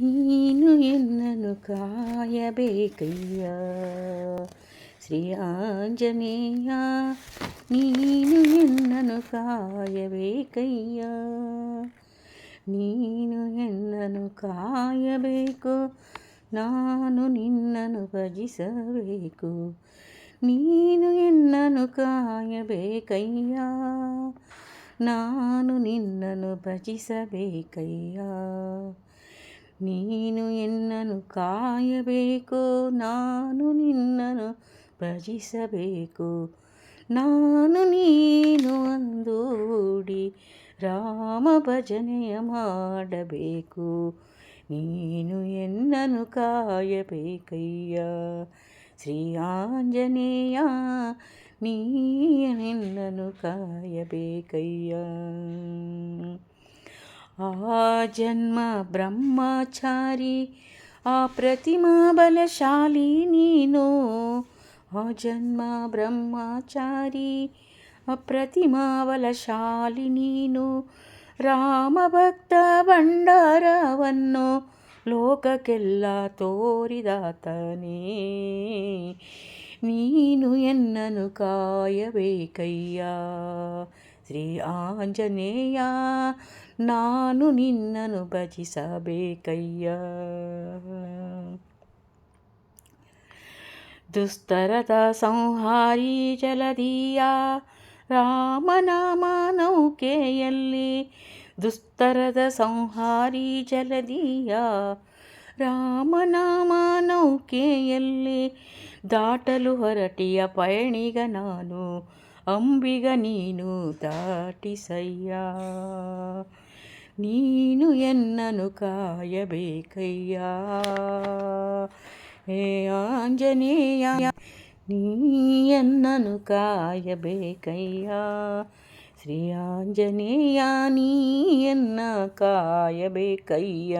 ನೀನು ಎನ್ನನು ಕಾಯಬೇಕಯ್ಯ. ಶ್ರೀ ಆಂಜನೇಯ, ನೀನು ಎನ್ನನು ಕಾಯಬೇಕಯ್ಯ. ನೀನು ಎನ್ನನು ಕಾಯಬೇಕು, ನಾನು ನಿನ್ನನು ಭಜಿಸಬೇಕು. ನೀನು ಎನ್ನನು ಕಾಯಬೇಕಯ್ಯ, ನಾನು ನಿನ್ನನು ಭಜಿಸಬೇಕಯ್ಯ. ನೀನು ಎನ್ನನು ಕಾಯಬೇಕು, ನಾನು ನಿನ್ನನು ಭಜಿಸಬೇಕು. ನಾನು ನೀನು ಅಂದೂಡಿ ರಾಮ ಭಜನೆಯ ಮಾಡಬೇಕು. ನೀನು ಎನ್ನನು ಕಾಯಬೇಕಯ್ಯ ಶ್ರೀ ಆಂಜನೇಯ ನೀನೆನ್ನನು ಕಾಯಬೇಕಯ್ಯ. ಆ ಜನ್ಮ ಬ್ರಹ್ಮಚಾರಿ, ಆ ಪ್ರತಿಮಾ ಬಲಶಾಲಿ ನೀನು. ಆ ಜನ್ಮ ಬ್ರಹ್ಮಚಾರಿ ಅಪ್ರತಿಮಾ ಬಲಶಾಲಿ ನೀನು. ರಾಮ ಭಕ್ತ ಭಂಡಾರವನ್ನು ಲೋಕಕ್ಕೆಲ್ಲ ತೋರಿದಾತನೇ. ನೀನು ಎನ್ನನು ಕಾಯಬೇಕಯ್ಯ. ಶ್ರೀ ಆಂಜನೇಯ, ನಾನು ನಿನ್ನನು ಭಜಿಸಬೇಕಯ್ಯ. ದುಸ್ತರದ ಸಂಹಾರಿ ಜಲದಿಯ ರಾಮನಾಮ ನೌಕೆಯಲ್ಲಿ ದುಸ್ತರದ ಸಂಹಾರಿ ಜಲದಿಯ ರಾಮನಾಮ ನೌಕೆಯಲ್ಲಿ ದಾಟಲು ಹೊರಟಿಯ ಪಯಣಿಗ ನಾನು, ಅಂಬಿಗ ನೀನು ದಾಟಿಸಯ್ಯ. ನೀನು ಎನ್ನನು ಕಾಯಬೇಕಯ್ಯ. ಹೇ ಆಂಜನೇಯ, ನೀ ಎನ್ನನು ಕಾಯಬೇಕಯ್ಯ. ಶ್ರೀ ಆಂಜನೇಯ, ನೀ ಎನ್ನ ಕಾಯಬೇಕಯ್ಯ.